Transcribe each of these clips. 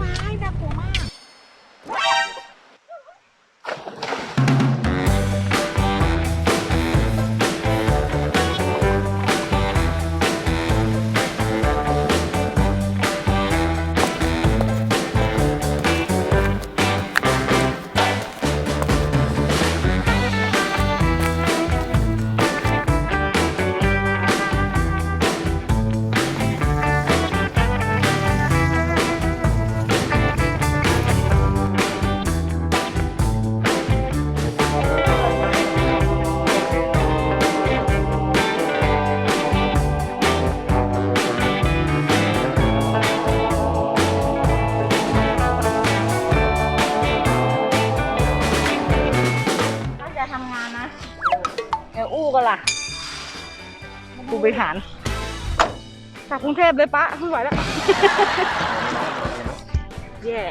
ว้ายน่ากลัวมาก อู้กันล่ะผู้บริหารจากกรุงเทพเลยปะไม่ไหวแล้ว แย่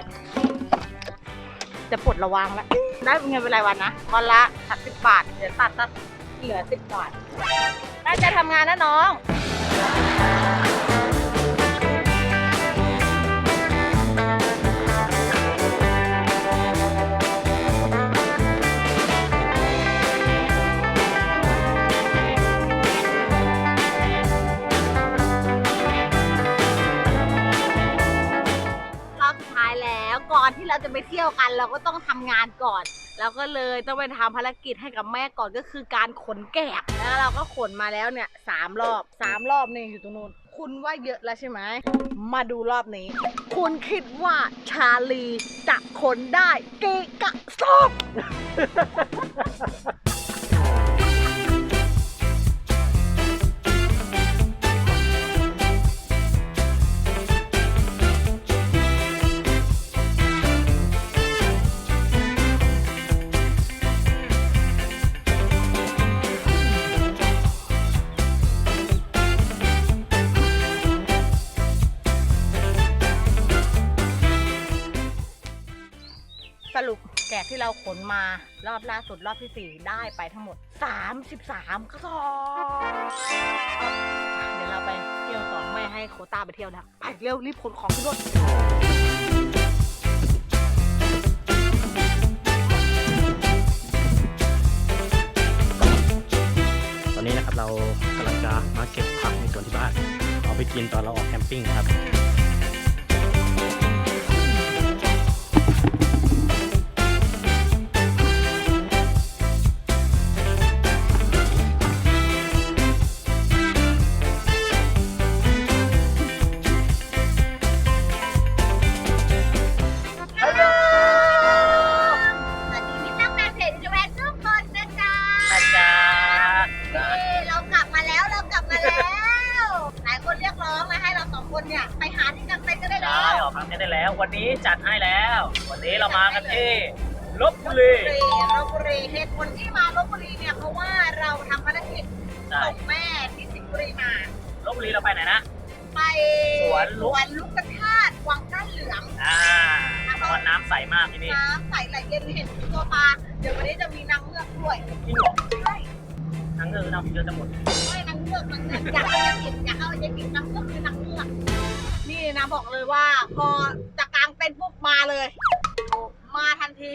จะปลดระวังแล้ว ได้เงินเป็นรายวันนะวันละสักสิบบาท เดี๋ยวตัดตัดเหลือสิบบาท น่าจะทำงานนะน้อง อนที่เราจะไปเที่ยวกัน เราก็ต้องทำงานก่อน เราก็เลยต้องไปทำภารกิจให้กับแม่ก่อนก็คือการขนแกะแล้วเราก็ขนมาแล้วเนี่ยสามรอบสามรอบนี่อยู่ตรงนู้นคุณว่าเยอะแล้วใช่ไหมมาดูรอบนี้ คุณคิดว่าชาลีจะขนได้กี่กระสอบ เราขนมารอบล่าสุดรอบที่ 4 ได้ไปทั้งหมด 33กระสอบเดี๋ยวเราไปเที่ยวต่อไม่ให้โคต้าไปเที่ยวนะไปเร็วรีบขนของขึ้นรถตอนนี้นะครับเรากำลังจะมาเก็บผักในสวนที่บ้าน เอาไปกินตอนเราออกแคมปิ้งครับ ใช่วออกครั้งนี้ได้แล้ว วันนี้จัดให้แล้ว วันนี้เรามากันที่ลบบุรีลบบุรีเหตุผลที่มาลบบุรีเนี่ยเพราะว่าเราทำภารกิจใช่ส่งแม่ที่สิงห์บุรีมาลบบุรีเราไปไหนนะไปสวนลุกสวนลูกกระทาดวังก้านเหลืองอ่าเพราะว่าน้ำใสมากที่นี่น้ำใสไหลเย็นเห็นตัวปลาเดี๋ยววันนี้จะมีนางเงือกด้วยจริงเหรอใช่ทั้งเงินน้ำเยอะจะหมดไม่นางเงือกนางเงือกอยากเอาจะกินอยากเอาจะกินนางเงือกคือนางเงือก นี่นะบอกเลยว่า พอจะกลางเต็นท์ปุ๊บมาเลย มาทันที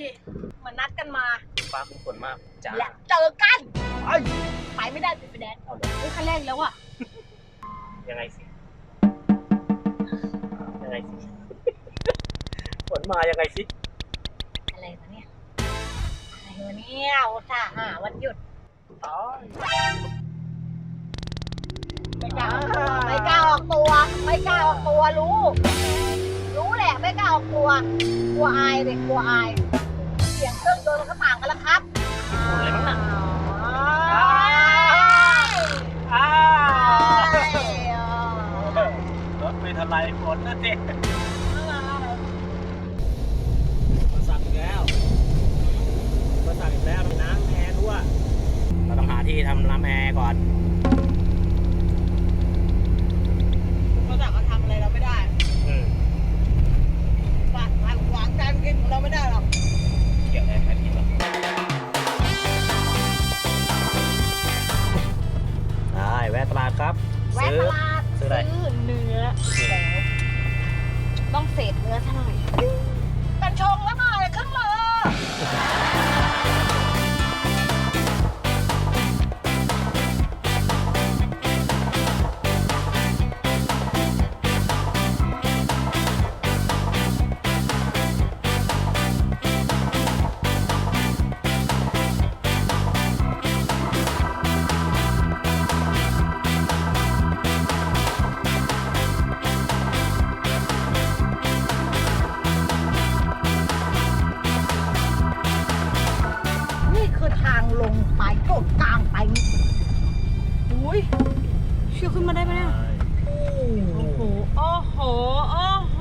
เหมือนนัดกันมาฟ้าคุ้มฝนมากจ้าและเจอกันไอ้ไปไม่ได้ติดไฟแดงเอาเลยเฮ้ยคันแรกอีกแล้วอะยังไงสิยังไงสิฝนมายังไงสิอะไรวะเนี่ยอะไรวะเนี่ยโอ้ตส่าห์หาวันหยุดอ๋อ ไม่กล้าออกตัวไม่กล้าออกตัวไม่กล้าออกตัวรู้ รู้แหละไม่กล้าออกตัว กลัวอายเด็กกลัวอาย เสียงเครื่องยนต์มันก็ต่างกันแล้วครับอะไรบ้างน่ะอ้าวอ้เอ้ยรถไม่ทันไรฝนนั่นเองมาสั่งอีกแล้วมาสั่งอีกแล้วน้ำแอร์รั่วเราต้องหาที่ทำน้ำแอร์ก่อน เขาสั่งเขาทำอะไรเราไม่ได้ อืม ฝากหวัง การกินของเราไม่ได้หรอก เกี่ยวอะไรไหมพี่ต่อได้แวะตลาดครับแวะซื้อตลาดซื้ออะไรซื้อเนื้อต้องเศษเนื้อซะหน่อยกันชงแล้วมาเลยขึ้นมานี่ เชื่อขึ้นมาได้ไหมเนี่ยโอ้โห โอ้โห โอ้โห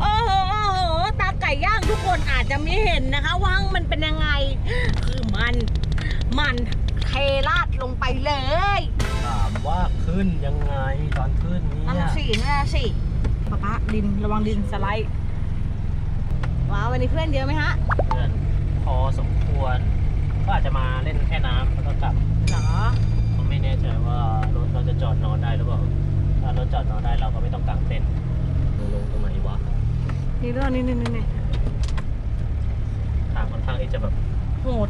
โอ้โห โอ้โห ตาไก่ย่างทุกคนอาจจะไม่เห็นนะคะว่ามันเป็นยังไง คือมัน มันเทราดลงไปเลยถามว่าขึ้นยังไงตอนขึ้นนั่นเนี่ยน่ะสินั่นน่ะสิป๊าป๊าดินระวังดินสไลด์ ว้าววันนี้เพื่อนเยอะไหมฮะ เพื่อนพอสมควร ก็อาจจะมาเล่นแค่น้ำแล้วก็กลับ เหรอผมไม่ แน่ใจว่ารถเราจะจอดนอนได้หรือเปล่า ถ้ารถจอดนอนได้เราก็ไม่ต้องกางเต็นท์ลงตรงไหนวะนี่เรื่องนี้นี่นี่นี่ทางค่อนข้างที่จะแบบโหด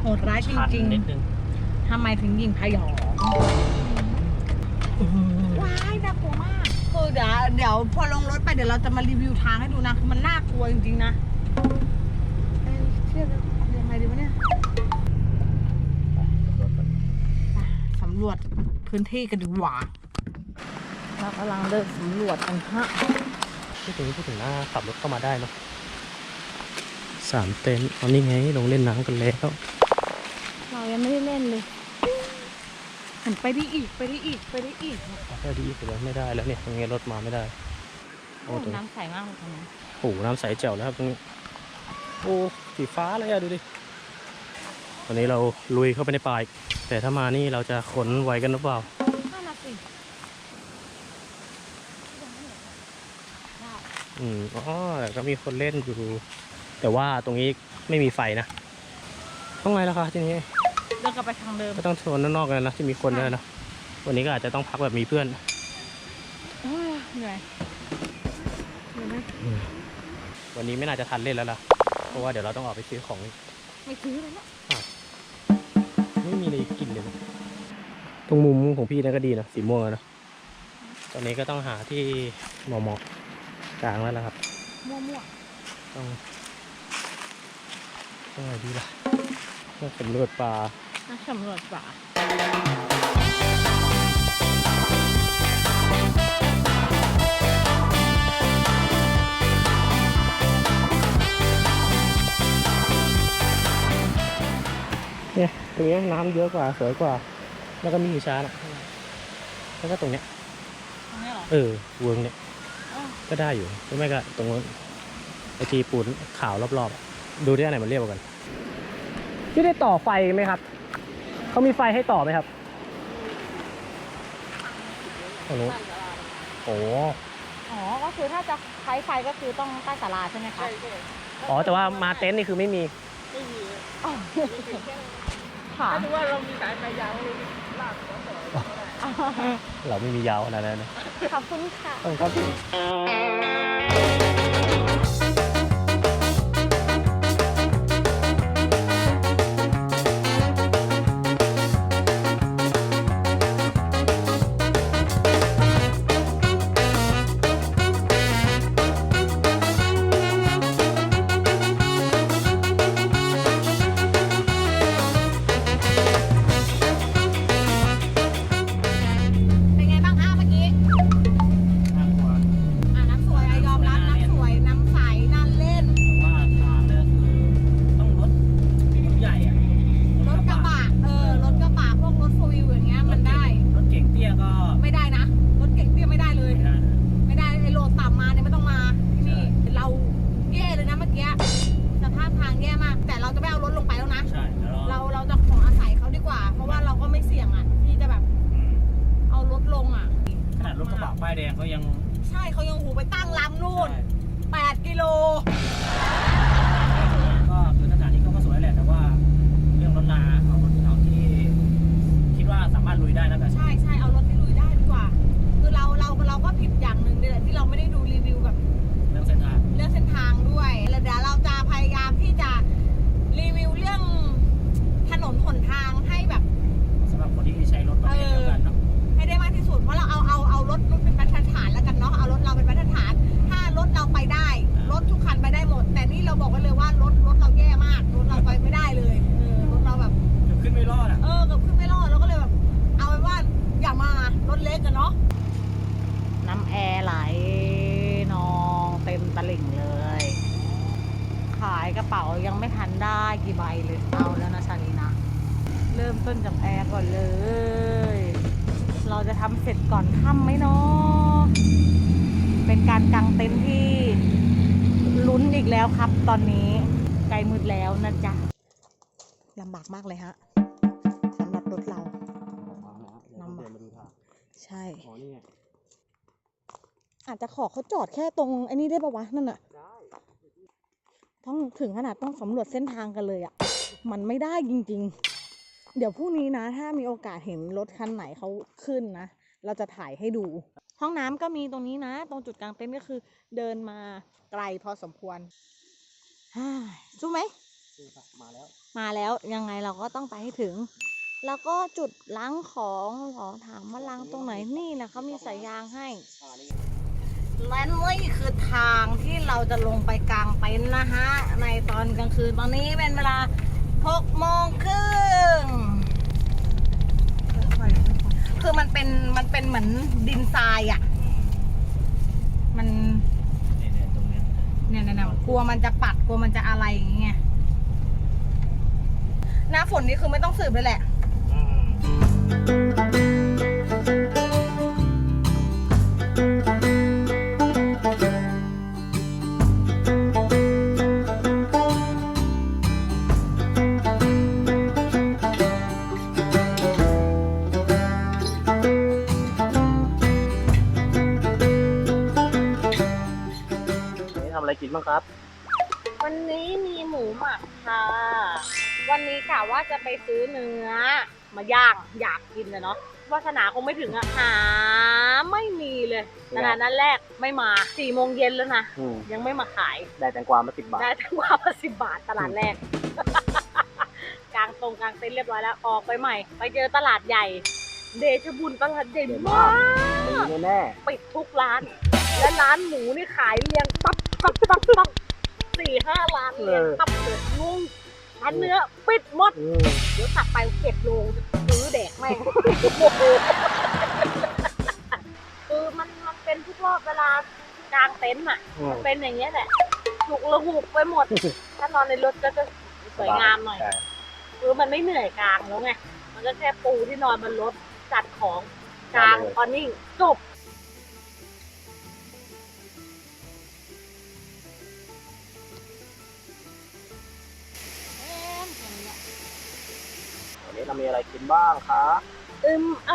โหดร้ายจชันริงนิดนึงๆทำไมถึงยิงพยองว้ายน่ากลัวมากคือเดี๋ยวเดี๋ยวพอลงรถไปเดี๋ยวเราจะมารีวิวทางให้ดูนะคือมันน่ากลัวจริงๆนะเอ้ยเชื่อแล้วยังไงดีวะเนี่ยไปสำรวจพื้นที่กันดีกว่าเรากำลังเดินสำรวจกันฮะพูดถึงพูดถึงหน้าขับรถเข้ามาได้เนาะสามเต็นท์เอานี่ไงลงเล่นน้ำกันแล้ว เรายังไม่ได้เล่นเลยหันไปได้อีกไปได้อีกไปได้อีกเอาไปดีไปเลยไม่ได้แล้วเนี่ยยังไงรถมาไม่ได้ โอ้โอ้ตรงนี้น้ำใสมากเลยตรงนี้โอ้โหน้ำใสแจ๋วแล้วครับตรงนี้ โอ้สีฟ้าเลยอะดูดิวันนี้เราลุยเข้าไปในป่าอีก แต่ถ้ามานี่เราจะขนไหวกันหรือเปล่าน่าน่ะสิได้อืมอ๋อแต่ก็มีคนเล่นอยู่ แต่ว่าตรงนี้ไม่มีไฟนะต้องไงล่ะคะทีนี้เดินกลับไปทางเดิมก็ต้องโซนด้านนอกกันนะที่มีคนด้วยนะวันนี้ก็อาจจะต้องพักแบบมีเพื่อนเอ้ยเหนื่อยเหนื่อยไหมวันนี้ไม่น่าจะทันเล่นแล้วล่ะเพราะว่าเดี๋ยวเราต้องออกไปซื้อของไม่ซื้อเลยนะ ไม่มีอะไรกินเลยนะตรงมุมของพี่นั่นก็ดีนะสีม่วงอะนะตอนนี้ก็ต้องหาที่เหมาะเหมาะๆกลางแล้วล่ะครับ มั่วมั่วต้องต้องอะไรดีล่ะต้องสำรวจป่า ๆนักสำรวจป่า เนี่ยตรงเนี้ยน้ำเยอะกว่าสวยกว่า แล้วก็มีหินช้านะแล้วก็ตรงเนี้ยตรงนี้เหรอ เออเวิร์งเนี่ยอ้าว ก็ได้อยู่หรือไม่ก็ตรงนู้นไอทีปูนขาวรอบๆอะดูที่อันไหนมันเรียบกว่ากันพี่ได้ต่อไฟไหมครับเขามีไฟให้ต่อไหมครับตรงนู้นโอ้อ๋อ ก็คือถ้าจะใช้ไฟก็คือต้องใต้ศาลาใช่ไหมคะอ๋อแต่ว่ามาเต็นท์นี่คือไม่มีอ๋อ ค่ะ ถ้าดูว่าเรามีสายไฟยาวเราลากต่อต่อก็ได้เราไม่มียาวขนาดนั้นนะ ขอบคุณค่ะต้องครับ งเขายังใช่เขายังหูไปตั้งลำนู่น 8 กิโล ก็คือสถานที่เขาก็สวยแหละ แต่ว่าเรื่องรถลาเอาเอาที่ คิดว่าสามารถลุยได้นะวกัใช่ใช่เอารถที่ลุยได้ดีกว่า คือเราเราเราก็ผิดอย่างหนึ่งเลยที่เราไม่ได้ดูรีวิวแบบเรื่องเส้นทาง เรื่องเส้นทางด้วยแล้วเดี๋ยวเรา ราบอกไว้เลยว่ารถรถเราแย่มากรถเราไปไม่ได้เลยรถเราแบบ เดือยขึ้นไม่รอดอะ เออเกือบขึ้นไม่รอดเราก็เลยแบบ เอาไป็ว่าอย่ามารถเล็กกันเนาะน้ำแอร์ไหลนองเต็มตลิ่งเลย ขายกระเป๋ายังไม่ทันได้กี่ใบเลย เอาแล้วนะชาลีนะ เริ่มต้นจากแอร์ก่อนเลย เราจะทำเสร็จก่อนค่ำไหมเนาะเป็นการกางเต็นท์ที่ ลุ้นอีกแล้วครับ ตอนนี้ใกล้มืดแล้วนะจ๊ะลำบากมากเลยฮะสำหรับรถเราลำบากใช่อ๋อนี่ไงอาจจะขอเขาจอดแค่ตรงไอ้นี่ได้ปะวะ นั่นอะต้องถึงขนาดต้องสำรวจเส้นทางกันเลยอะมันไม่ได้จริง ๆ เดี๋ยวพรุ่งนี้นะ ถ้ามีโอกาสเห็นรถคันไหนเขาขึ้นนะ เราจะถ่ายให้ดู ห้องน้ำก็มีตรงนี้นะ ตรงจุดกลางเต็นท์ก็คือเดินมา ไกลพอสมควรฮ่าสู้ไหมมาแล้ว มาแล้วยังไงเราก็ต้องไปให้ถึง แล้วก็จุดล้างของเหรอถามว่าล้างตรงไหนนี่แหละเขามีสายยางให้และนี่คือทางที่เราจะลงไปกลางเต็นท์นะฮะ ในตอนกลางคืนตอนนี้เป็นเวลา6โมงครึ่งคือมันเป็นมันเป็นเหมือนดินทรายอะ่ะ มันเนี่ยตรงนี้ เนี่ยนกลัวมันจะปัดกลัวมันจะอะไรอย่างเงี้ยหน้าฝนนี่คือไม่ต้องสืบเลยแหละนี่ทำอะ บ้างครับ วันนี้มีหมูหมักค่ะ วันนี้กะว่าจะไปซื้อเนื้อ มาย่างอยากกินนะเนาะวาสนาคงไม่ถึงอะหาไม่มีเลยขนาดนั้นแรกไม่มาสี่โมงเย็นแล้วนะ อืม ยังไม่มาขาย ได้แตงกวามาสิบบาท ได้ทั้งว่ามาสิบบาทตลาดแรก กลางตรงกลางเต็นท์เรียบร้อยแล้วออกไปใหม่ ไปเจอตลาดใหญ่ เดชบุญตลาดใหญ่เด่นมามากกมีแน่ปิดทุกร้าน และร้านหมูนี่ขายเรียงปั๊บ ปั๊บปั๊บปั๊บสี่ห้าร้านเรียงปั๊บเลยงงร้านเนื้อปิดหมดๆอืมเดี๋ยวตัดไปเก็บโลงซื้อแดกแม่งคือมันมันเป็นทุกรอบเวลากลางเต็นท์อะอืมเป็นอย่างเงี้ยแหละถูกระหุกไปหมด ถ้านอนในรถก็จะสวยงามหน่อยใช่คือมันไม่เหนื่อยกลางแล้วไง มันก็แค่ปูที่นอนบนรถจัดของกลางออนนิ่งจบ มีอะไรกินบ้างคะอืมเอ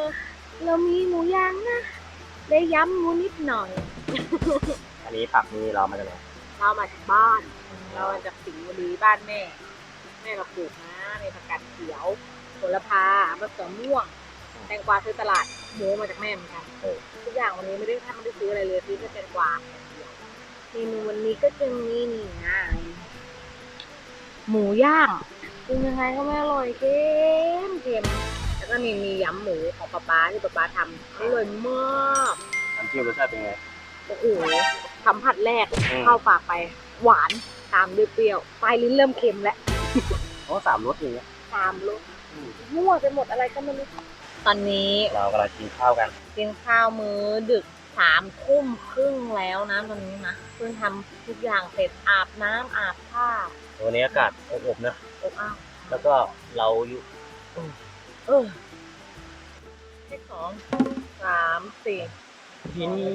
อ เรามีหมูย่างนะได้ย้ำหมูนิดหน่อย อันนี้ผักนี่เรามาจากไหนเรามาจากบ้าน เรามาจากสิงห์บุรีบ้านแม่ แม่เราปลูกนะมีผักกาดเขียวโหระพามะเขือม่วง แตงกวาซื้อตลาดหมูมาจากแม่เหมือนกันทุกอย่างวันนี้ไม่ได้แทบไม่ได้ซื้ออะไรเลยซื้อแค่แตงกวาเมนูวันนี้ก็จะมีนี่ไงหมูย่าง กินยังไงก็ไม่อร่อยเค็มเค็มแล้วก็มีมียำหมูของป๊าป๊าที่ป๊าป๊าทำอร่อยมากน้ำจิ้มรสชาติเป็นไงโอ้โหสัมผัสแรกอืมเข้าปากไป หวานตามด้วยเปรี้ยวปลายลิ้นเริ่มเค็มแล้วโอ้สามรสอย่างเงี้ยตามรสอืมมั่วไปหมดอะไรก็ไม่รู้ตอนนี้เรากำลังกินข้าวกัน กินข้าวมื้อดึกสามทุ่มครึ่งแล้วนะตอนนี้นะเพิ่งทำทุกอย่างเสร็จอาบน้ำอาบผ้าวันนี้อากาศอบๆนะ อบอ้าวแล้วก็เราอยู่เออเลขสองสามสี่ที่นี่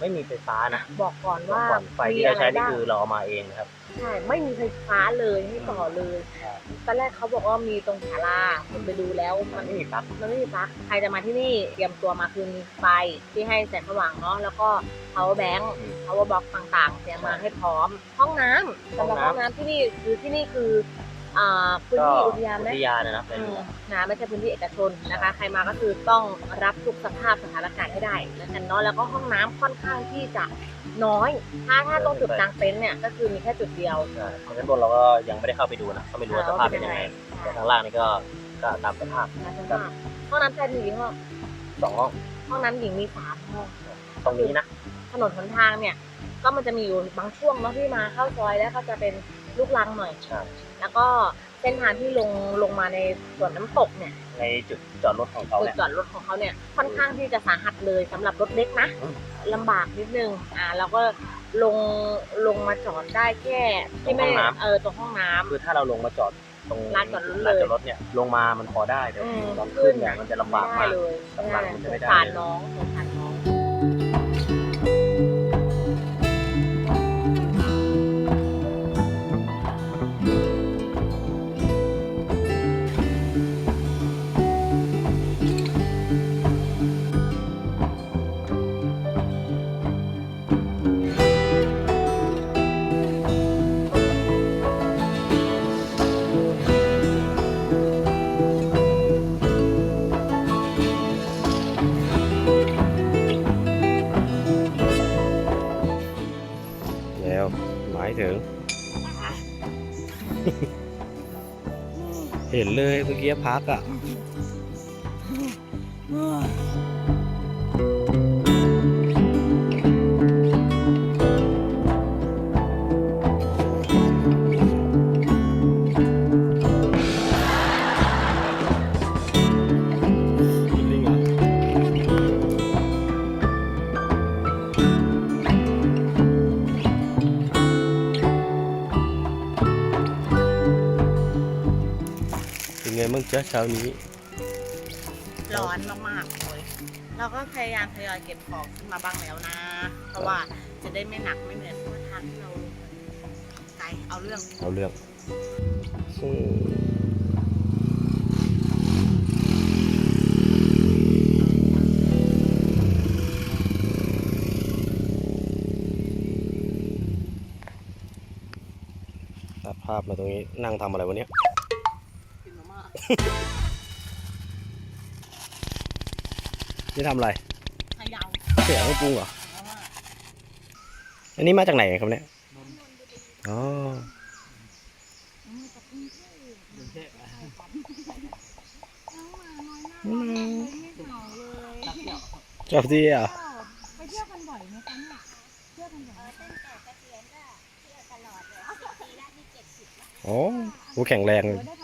ไม่มีไฟฟ้านะบอกก่อนว่าก่อนไฟมีที่อะเราไรใช้นี่บ้างคือเราเอามาเองนะครับ ใช่ไม่มีไฟฟ้าเลยให้ต่อเลยใช่ตอนแรกเขาบอกว่ามีตรงศาลาผมไปดูแล้วมัมันนไม่มีปลั๊กมันไม่มีปลั๊กใครจะมาที่นี่เตรียมตัวมาคือมีไฟที่ให้แสงสว่างเนาะแล้วก็ power bank อืม power box ต่างๆเตรียมมาให้พร้อม ห้องน้ำสำหรับห้ห้อองงน้ำน้ำที่นี่คือที่นี่คือ อ่าพื้นก็ที่อุทยานไหมอุทยานนะนะเป็นอืมนะไม่ใช่พื้นที่เอกชนนะคะ ใครมาก็คือต้องรับทุกสภาพสถานการณ์ให้ได้แล้วกันเนาะแล้วก็ห้องน้ำค่อนข้างที่จะน้อย ถ้าถ้าตรงจุดกลางเต็นท์เนี่ยก็คือมีแค่จุดเดียวใช่เพราะฉะนั้นบนเราก็ยังไม่ได้เข้าไปดูนะก็ไม่รู้ว่าสภาพเป็นยังไงแต่ข้างล่างนี่ก็ก็ตามสภาพนะห้องน้ำชายหญิงห้องสองห้องห้องน้ำหญิงมีสามห้อง ตรงนี้นะ ถนนหนทางเนี่ย ก็มันจะมีอยู่บางช่วงเนาะที่มาเข้าซอยแล้วก็จะเป็นลูกลังหน่อยใช่ แล้วก็เส้นทางที่ลงลงมาในสวนน้ำตกเนี่ยในจุดจอดรถของเขาจุดเนี่ยจอดรถของเขาเนี่ยค่อนข้างที่จะสาหัสเลยสำหรับรถเล็กนะอืมลำบากนิดนึงอ่าเราก็ลงลงมาจอดได้แค่ที่ไม่เออตรงห้องน้ำ คือถ้าเราลงมาจอดตรงลานจอดรถเลยลานจอดรถเนี่ยลงมามันพอได้แต่อืม ตอนขึ้นเนี่ยมันจะลำบากไม่มากได้เลยกำลังมันจะไม่ได้ สงสารน้องสงสารน้อง ถึง เห็นเลยเมื่อกี้พักอะ เป็นไงบ้างจ๊ะเช้านี้ร้อนมากๆเลยเราก็พยายามทยอยเก็บของขึ้นมาบ้างแล้วนะ เพราะว่าจะได้ไม่หนักไม่เหนื่อยเพราะว่าทางที่เราลงไกลเอาเรื่องเอาเรื่องอืมตัดภาพมาตรงนี้นั่งทำอะไรวะเนี่ยกินมาม่า นี่ทำอะไรพะเยาเสียงไม่ปรุงเหรอมาม่าอันนี้มาจากไหนครับเนี่ย อ๋อเจ้าที่อะไปเที่ยวกันบ่อยไหมคะเนี่ยเที่ยวกันบ่อยไหมโอ้โหแข็งแรงหเลรือยว่าได้พักผ่อนกันนะคะ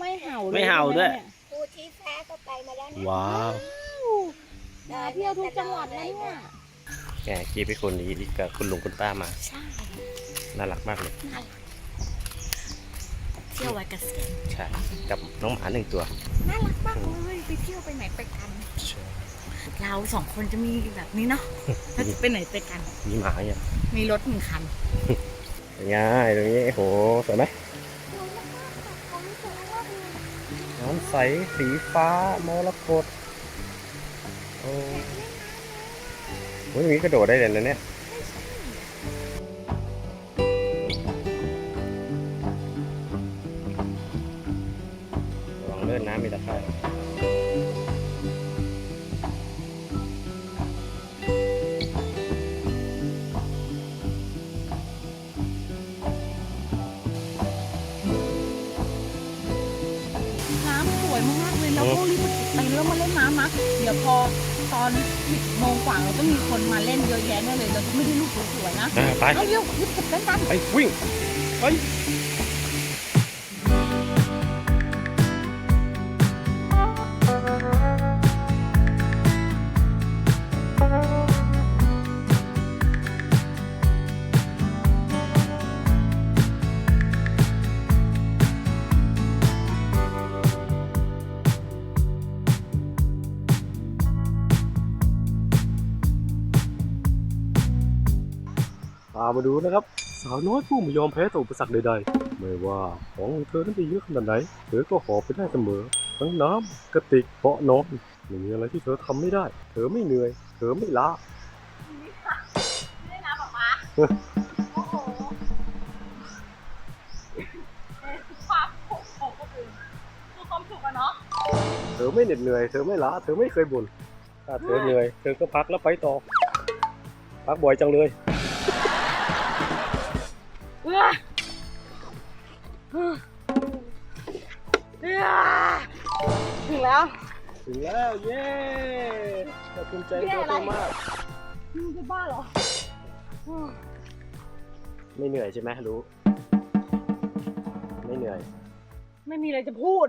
ไม่เห่าเลยไม่เห่าด้วย นี่ภูชีฟ้าก็ไปมาแล้วนะว้าว มาเที่ยวทุกจังหวัดแล้วเนี่ยแหมกี้ไปคนนี้กับคุณลุงคุณป้ามา ใช่น่ารักมากเลย เที่ยวไว้เกษียณใช่ กับน้องหมาหนึ่งตัว น่ารักมากเลยไปเที่ยวไปไหนไปกัน เราสองคนจะมีแบบนี้เนาะถ้าจะไปไหนไปกัน มีหมาเนี่ยมีรถหนึ่งคันเป็นไงตรงนี้โอ้โหสวยไหม ใสสีฟ้ามรกตโอ้โหอย่างนี้กระโดดได้เลยนะเนี่ยระวังเลื่อนน้ำมีตะไคร่ เราก็มีคนมาเล่นเยอะแยะแน่เลยเราจะไม่ได้รูปสวยๆนะอ่าไป เอาเร็วรีบเก็บกันกัน ไปวิ่งไปามาดูนะครับ สาวน้อยผู้ไม่ยอมแพ้ต่ออุปสรรคใดๆ ไม่ว่าของเธอนั้นจะเยอะขนาดไหน เธอก็หอบไปได้เสมอ ทั้งน้ำกระติกเบาะนอนไม่มีอะไรที่เธอทำไม่ได้ เธอไม่เหนื่อย เธอไม่ล้านี่นะป๊าป๊าโอ้โหความสุขของคนอื่นคือความสุขอะเนาะ เธอไม่เหน็ดเหนื่อย เธอไม่ล้า เธอไม่เคยบ่นถ้าเธอเหนื่อย เธอก็พักแล้วไปต่อ พักบ่อยจังเลย เอื้อเอื้อถึงแล้วถึงแล้วเย้ขอบคุณใจตัวเธอมากมึงจะบ้าเหรอ ไม่เหนื่อยใช่ไหมรู้ ไม่เหนื่อย ไม่มีอะไรจะพูด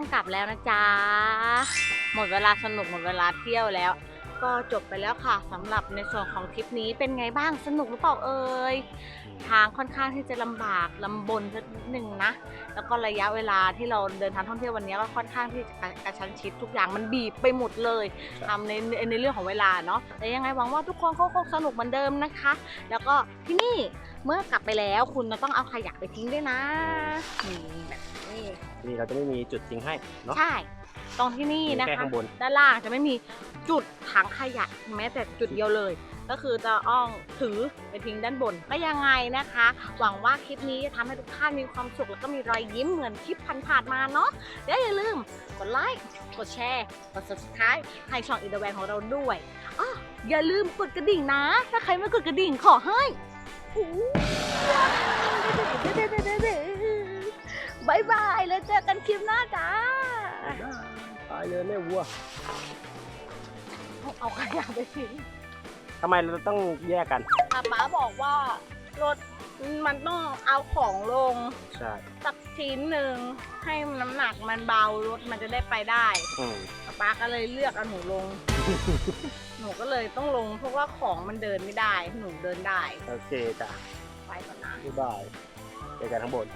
ต้องกลับแล้วนะจ๊ะ หมดเวลาสนุกหมดเวลาเที่ยวแล้ว ก็จบไปแล้วค่ะสำหรับในส่วนของทริปนี้เป็นไงบ้างสนุกหรือเปล่าเอ่ยทางค่อนข้างที่จะลำบากลำบนสักนิดหนึ่งนะ แล้วก็ระยะเวลาที่เราเดินทางท่องเที่ยววันนี้ก็ค่อนข้างที่จะกระชั้นชิดทุกอย่างมันบีบไปหมดเลยทำในในในเรื่องของเวลาเนาะแต่ยังไงหวังว่าทุกคนก็คงสนุกเหมือนเดิมนะคะ แล้วก็ที่นี่เมื่อกลับไปแล้วคุณจะต้องเอาขยะไปทิ้งด้วยนะนี่แบบ นี้นี่เราจะไม่มีจุดทิ้งให้เนาะ ใช่ ตรงที่นี่มีนะแค่คะ ข้างบน ด้านล่างจะไม่มีจุดถังขยะแม้แต่จุดเดียวเลย ก็คือจะอ้องถือไปทิ้งด้านบนก็ยังไงนะคะ หวังว่าคลิปนี้จะทำให้ทุกท่านมีความสุขแล้วก็มีรอยยิ้มเหมือนคลิปผ่านๆมาเนาะและอย่าลืมกดไลค์ กดแชร์ กด subscribe ให้ช่องอีเดแวนของเราด้วยอ๋ออย่าลืมกดกระดิ่งนะ ถ้าใครไม่กดกระดิ่งขอให้อู้ บายบายแล้วเจอกันคลิปหน้าจ้า ตายเลยแม่วัวเอาขยะไปทิ้งทำไมเราต้องแยกกัน อาป๊าบอกว่ารถมันต้องเอาของลงใช่สักชิ้นหนึ่งให้น้ำหนักมันเบารถมันจะได้ไปได้อืมป้าก็เลยเลือกเอาหนูลง หนูก็เลยต้องลง เพราะว่าของมันเดินไม่ได้ หนูเดินได้โอเคจ้ะไปก่อนนะบ๊ายบายเจอกันข้างบน